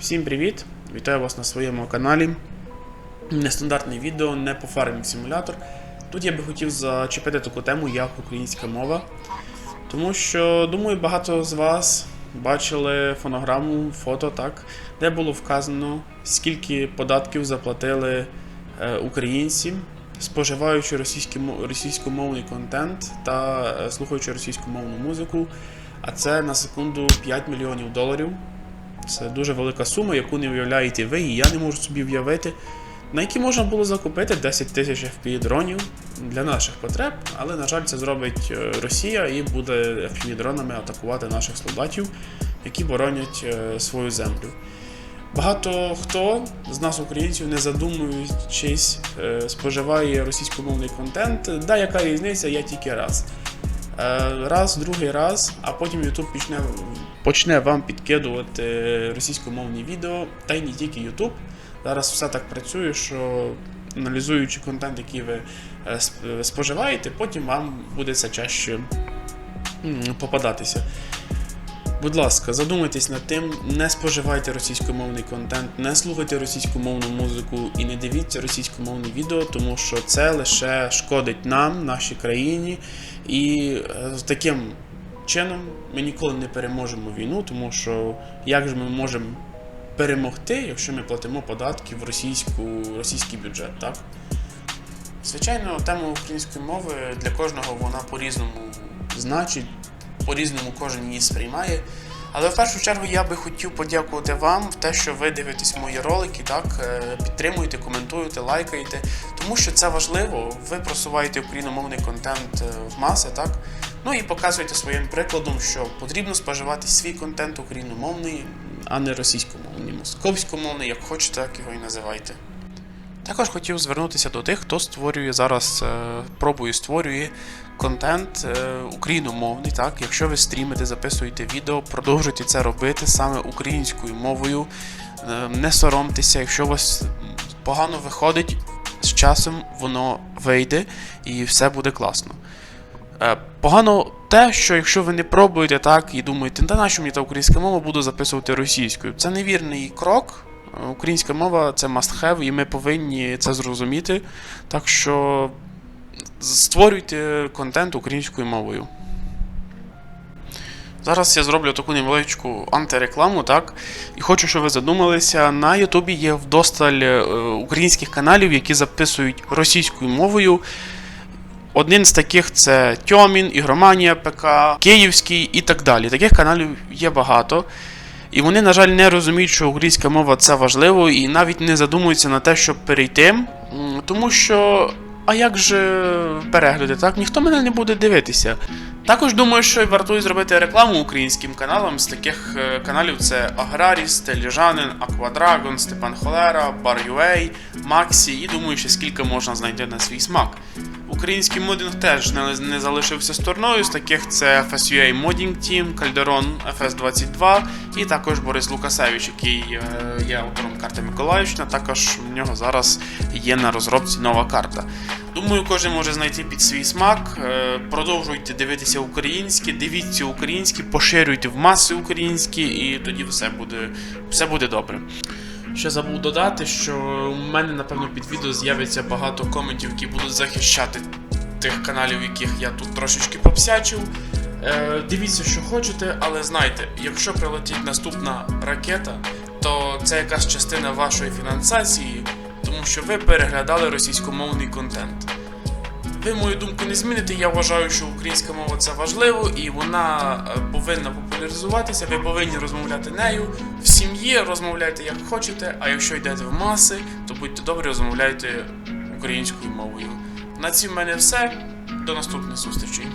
Всім привіт! Вітаю вас на своєму каналі. Нестандартне відео, не по фармінг симулятор. Тут я би хотів зачепити таку тему, як українська мова. Тому що, думаю, багато з вас бачили фонограму, фото, так, де було вказано, скільки податків заплатили е, українці, споживаючи російськомовний контент та е, слухаючи російськомовну музику. А це на секунду 5 мільйонів доларів. Це дуже велика сума, яку не уявляєте ви, і я не можу собі уявити, на які можна було закупити 10 тисяч FPV дронів для наших потреб, але, на жаль, це зробить е, Росія і буде FPV дронами атакувати наших солдатів, які боронять е, свою землю. Багато хто з нас, українців, не задумуючись, е, споживає російськомовний контент. Да, яка різниця, я тільки раз. Е, Раз, другий раз, а потім YouTube почне, почне вам підкидувати російськомовні відео, та й не тільки YouTube. Зараз все так працює, що аналізуючи контент, який ви е, споживаєте, потім вам буде це чаще попадатися. Будь ласка, задумайтесь над тим, не споживайте російськомовний контент, не слухайте російськомовну музику і не дивіться російськомовні відео, тому що це лише шкодить нам, нашій країні. І е, таким чином ми ніколи не переможемо війну, тому що як же ми можемо перемогти, якщо ми платимо податки в російську, російський бюджет, так? Звичайно, тема української мови для кожного вона по-різному значить, по-різному кожен її сприймає. Але в першу чергу я би хотів подякувати вам те, що ви дивитесь мої ролики, так е, підтримуєте, коментуєте, лайкаєте, тому що це важливо. Ви просуваєте україномовний контент е, в маси, так? Ну і показуєте своїм прикладом, що потрібно споживати свій контент україномовний, а не російськомовний, московськомовний, як хочете, так його і називайте. Також хотів звернутися до тих, хто створює зараз, е, пробує створює контент е, україномовний. Так, якщо ви стрімите, записуєте відео, продовжуйте це робити саме українською мовою. Е, Не соромтеся, якщо у вас погано виходить, з часом воно вийде і все буде класно. Погано те, що якщо ви не пробуєте так і думаєте, та нащо мені та українська мова, буду записувати російською. Це невірний крок. Українська мова це must have, і ми повинні це зрозуміти. Так що створюйте контент українською мовою. Зараз я зроблю таку невеличку антирекламу, так? І хочу, щоб ви задумалися. На Ютубі є вдосталь е, українських каналів, які записують російською мовою. Один з таких це Тьомін, Ігроманія ПК, Київський і так далі. Таких каналів є багато. І вони, на жаль, не розуміють, що українська мова це важливо, і навіть не задумуються на те, щоб перейти. Тому що, а як же перегляди, так? Ніхто мене не буде дивитися. Також думаю, що вартує зробити рекламу українським каналам. З таких е, каналів це Аграріс, Теліжанин, Аквадрагон, Степан Холера, Бар.ua, Максі, і думаю, що скільки можна знайти на свій смак. Український модінг теж не, залишився стороною. З таких це FSUA Modding Team, Calderon FS22 і також Борис Лукасевич, який е, є автором карти Миколаївщина. Також в нього зараз є на розробці нова карта. Думаю, кожен може знайти під свій смак. Е, Продовжуйте дивитися українське, дивіться українське, поширюйте в маси українські, і тоді все буде, все буде добре. Ще забув додати, що у мене, напевно, під відео з'явиться багато коментів, які будуть захищати тих каналів, яких я тут трошечки попсячив. Е, дивіться, що хочете, але знайте, якщо прилетить наступна ракета, то це якась частина вашої фінансації, тому що ви переглядали російськомовний контент. Ви мою думку не зміните. Я вважаю, що українська мова це важливо і вона е, повинна популяризуватися. Ви повинні розмовляти нею. В сім'ї розмовляйте як хочете, а якщо йдете в маси, то будьте добрі, розмовляйте українською мовою. На цій в мене все. До наступних зустрічей.